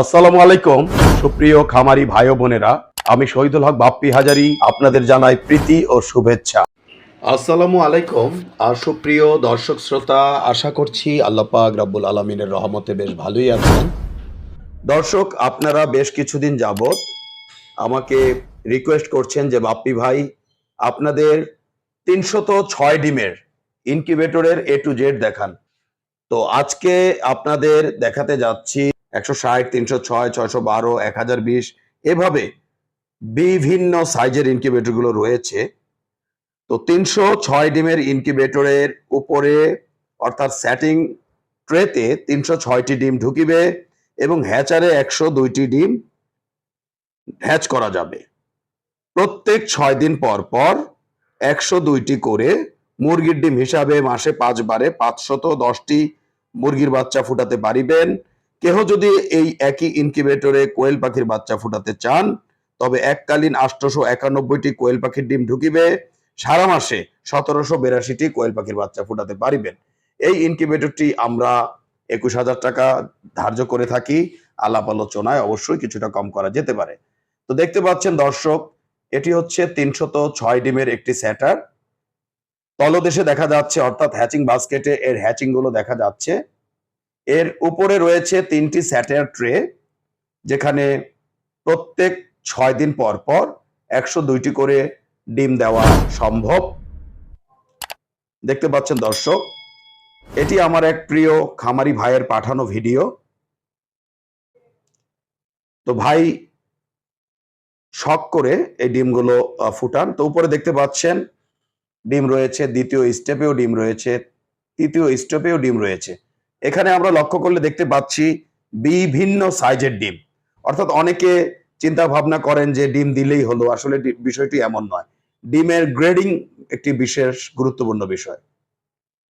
আসসালামু আলাইকুম। সুপ্রিয় খামারি ভাই বোনেরা, আমি শহীদুল হক বাপ্পি হাজারি, আপনাদের জানাই প্রীতি ও শুভেচ্ছা। আসসালামু আলাইকুম। আর সুপ্রিয় দর্শক শ্রোতা, আশা করছি আল্লাহ পাক রাব্বুল আলমিনের রহমতে বেশ ভালোই আছেন। দর্শক, আপনারা বেশ কিছুদিন যাবত আমাকে রিকোয়েস্ট করছেন যে, বাপ্পি ভাই, আপনাদের তিনশত ছয় ডিমের ইনকিউবেটরের এ টু জেড দেখান। তো আজকে আপনাদের দেখাতে যাচ্ছি একশো ষাট, তিনশো ছয়, ছয়শো বারো, এক হাজার বিশ, এভাবে বিভিন্ন সাইজের ইনকিউবেটরগুলো রয়েছে। তো তিনশো ছয় ডিমের ইনকিউবেটরের উপরে অর্থাৎ স্যাটিং ট্রেতে তিনশো ছয়টি ডিম ঢুকিবে এবং হ্যাচারে একশো দুইটি ডিম হ্যাচ করা যাবে। প্রত্যেক ছয় দিন পর পর একশো দুইটি করে মুরগির ডিম হিসাবে মাসে পাঁচবারে পাঁচশত দশটি মুরগির বাচ্চা ফুটাতে পারিবেন। কেহ যদি এই একই ইনকিউবেটরে কোয়েল পাখির বাচ্চা ফুটাতে চান, তবে এককালীন আটশোশো একানব্বইটি কোয়েল পাখির ডিম ঢুকিবে, সারা মাসে সতেরোশো বিরাশিটি কোয়েল পাখির বাচ্চা ফুটাতে পারিবেন। এই ইনকিউবেটরটি আমরা একুশ হাজার টাকা ধার্য করে থাকি, আলাপ আলোচনায় অবশ্যই কিছুটা কম করা যেতে পারে। তো দেখতে পাচ্ছেন দর্শক, এটি হচ্ছে তিনশত ছয় ডিমের একটি স্যাটার। তলদেশে দেখা যাচ্ছে, অর্থাৎ হ্যাচিং বাস্কেটে এর হ্যাচিংগুলো দেখা যাচ্ছে। এর উপরে রয়েছে তিনটি স্যাটার ট্রে, যেখানে প্রত্যেক ছয় দিন পর পর একশো দুইটি করে ডিম দেওয়া সম্ভব। দেখতে পাচ্ছেন দর্শক, এটি আমার এক প্রিয় খামারি ভাইয়ের পাঠানো ভিডিও। তো ভাই শখ করে এই ডিমগুলো ফুটান। তো উপরে দেখতে পাচ্ছেন, ডিম রয়েছে, দ্বিতীয় স্টেপেও ডিম রয়েছে, তৃতীয় স্টেপেও ডিম রয়েছে। এখানে আমরা লক্ষ্য করলে দেখতে পাচ্ছি বিভিন্ন সাইজের ডিম। অর্থাৎ অনেকে চিন্তা ভাবনা করেন যে ডিম দিলেই হলো। আসলে বিষয়টি এমন নয়। ডিমের গ্রেডিং একটি বিশেষ গুরুত্বপূর্ণ বিষয়।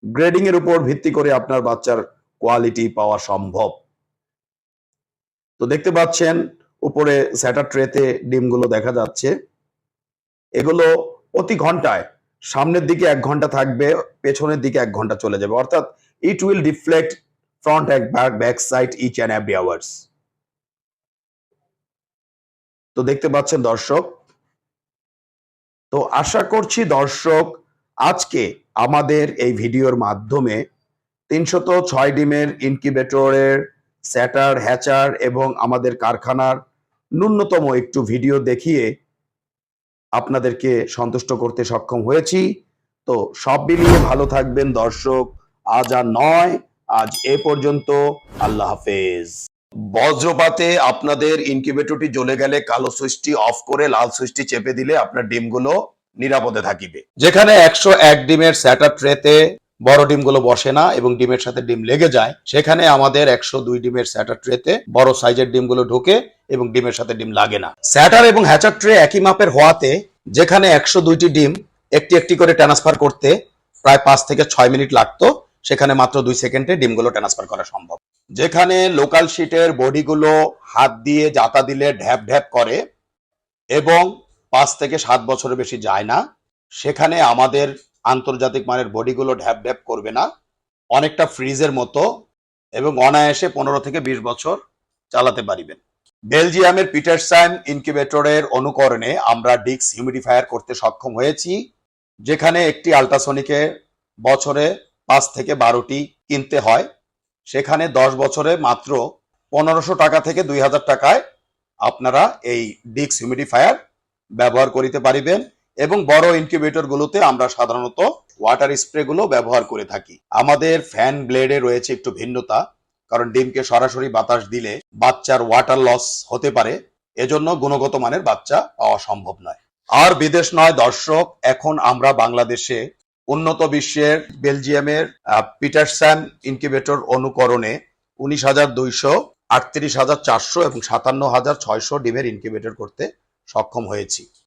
গ্রেডিং এর উপর ভিত্তি করে আপনার বাচ্চার কোয়ালিটি পাওয়া সম্ভব। তো দেখতে পাচ্ছেন, উপরে স্যাটার ট্রেতে ডিমগুলো দেখা যাচ্ছে। এগুলো প্রতি ঘন্টায় সামনের দিকে এক ঘণ্টা থাকবে, পেছনের দিকে এক ঘণ্টা চলে যাবে। অর্থাৎ it will deflect front back side each and every hours তো দেখতে পাচ্ছেন দর্শক, তো আশা করছি দর্শক, আজকে আমাদের এই ভিডিওর মাধ্যমে তিনশত ছয় ডিমের ইনকিউবেটরের, স্যাটার, হ্যাচার এবং আমাদের কারখানার ন্যূনতম একটু ভিডিও দেখিয়ে আপনাদেরকে সন্তুষ্ট করতে সক্ষম হয়েছি। তো সব মিলিয়ে ভালো থাকবেন দর্শক। আজ আর নয়, আজ এ পর্যন্ত। আল্লাহ হাফেজ। বজ্রপাতে আপনাদের ইনকিউবেটরটি জ্বলে গেলে কালো সুইচটি অফ করে লাল সুইচটি চেপে দিলে আপনার ডিমগুলো নিরাপদে থাকিবে। যেখানে একশো এক ডিমের স্যাটার ট্রেতে বড় ডিমগুলো বসে না এবং ডিমের সাথে ডিম লেগে যায়, সেখানে আমাদের একশো দুই ডিমের স্যাটার ট্রেতে বড় সাইজের ডিমগুলো ঢোকে এবং ডিমের সাথে ডিম লাগে না। স্যাটার এবং হ্যাচার ট্রে একই মাপের হওয়াতে যেখানে একশো দুইটি ডিম একটি একটি করে ট্রান্সফার করতে প্রায় পাঁচ থেকে ছয় মিনিট লাগতো, সেখানে মাত্র দুই সেকেন্ডে ডিমগুলো ট্রান্সফার করা সম্ভব। যেখানে লোকাল শিটের বডিগুলো হাত দিয়ে জাতা দিলে ঢ্যাপ ঢ্যাপ করে এবং পাঁচ থেকে সাত বছরের বেশি যায় না, সেখানে আমাদের আন্তর্জাতিক মানের বডিগুলো ঢ্যাপ ঢ্যাপ করবে না, অনেকটা ফ্রিজের মতো এবং অনায়াসে পনেরো থেকে বিশ বছর চালাতে পারিবেন। বেলজিয়ামের পিটারসাইম ইনকিউবেটরের অনুকরণে আমরা ডিক্স হিউমিডিফায়ার করতে সক্ষম হয়েছি, যেখানে একটি আল্ট্রাসনিকে বছরে পাঁচ থেকে বারোটি কিনতে হয়। সেখানে দশ বছরে মাত্র পনেরোশো টাকা থেকে দুই হাজার টাকায় আপনারা এই ডিক্স হিউমিডিফায়ার ব্যবহার করিতে পারিবেন এবং বড় ইনকিউবেটর গুলোতে আমরা সাধারণত ওয়াটার স্প্রেগুলো ব্যবহার করে থাকি। আমাদের ফ্যান ব্লেডে রয়েছে একটু ভিন্নতা কারণ ডিমকে সরাসরি বাতাস দিলে বাচ্চার ওয়াটার লস হতে পারে। এজন্য গুণগত মানের বাচ্চা পাওয়া সম্ভব নয়। আর বিদেশ নয় দর্শক এখন আমরা বাংলাদেশে উন্নত বিশ্বের বেলজিয়ামের আহ, পিটারস্যাম ইনকিউবেটর অনুকরণে উনিশ হাজার দুইশো আটত্রিশ হাজার চারশো এবং সাতান্ন হাজার ছয়শো ডিমের ইনকিউবেটর করতে সক্ষম হয়েছি।